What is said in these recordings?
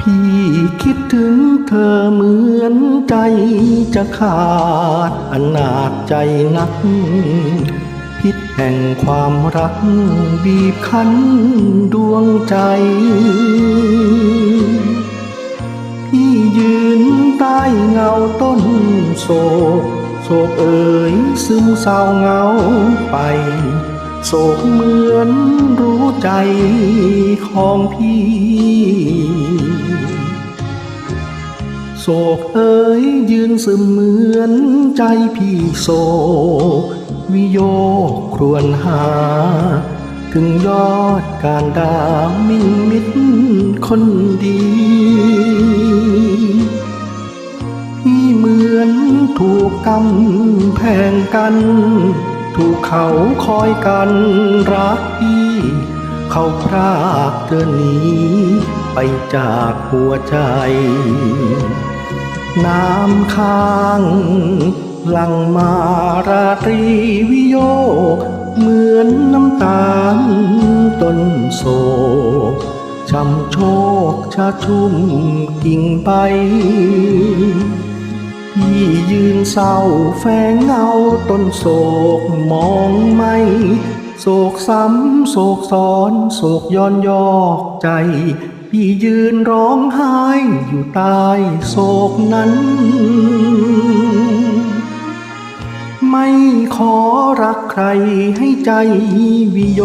พี่คิดถึงเธอเหมือนใจจะขาดอนาจใจนัก พิษแห่งความรักบีบคั้นดวงใจ พี่ยืนใต้เงาต้นโศกโศกเอ่ยซึมเศร้าเหงาไปโศกเหมือนรู้ใจของพี่ โศกเอ่ยยืนซึมเหมือนใจพี่โศกวิโยครวญหา ถึงยอดการดามิ่งมิตรคนดี พี่เหมือนถูกกำแพงกัน ถูกเขาคอยกันรักพี่เขาพรากเธอหนีไปจากหัวใจ น้ำค้างหลังมาราตรีวิโยคเหมือนน้ำตาลต้นโศกช้ำโชคชาชุ่มกิ่งใบพี่ยืนเศร้าแฝงเงาต้นโศกมองไม่ โศกซ้ำโศกซ้อนโศกย้อนยอกใจ พี่ยืนร้องไห้อยู่ใต้โศกนั้น ไม่ขอรักใครให้ใจวิโย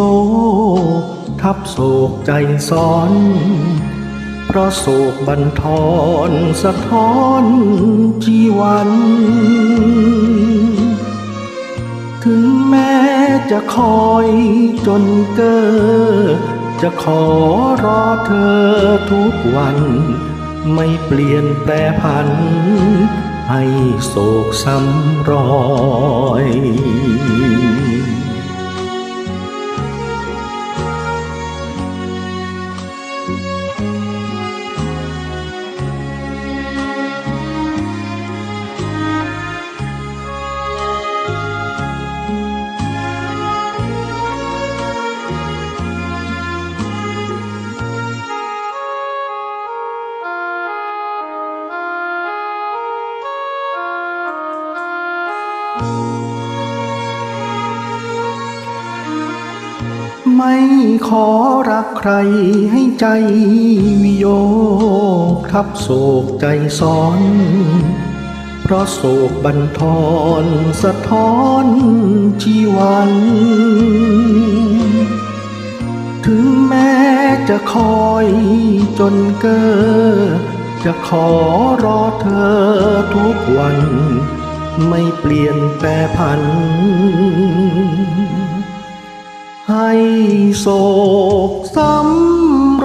ทับโศกใจซ้อน เพราะโศกบันทอนสะท้อนจีวัน จะคอยจนเก้อจะขอรอเธอทุกวัน ไม่เปลี่ยนแปรพัน ให้โศกซ้ำรอย ไม่ขอรักใครให้ใจวิโยคทับโศกใจซ้อน เพราะโศกบันทอนสะท้อนชีวัน ถึงแม้จะคอยจนเก้อจะขอรอเธอทุกวัน ไม่เปลี่ยนแปรพัน ให้โศกซ้ำ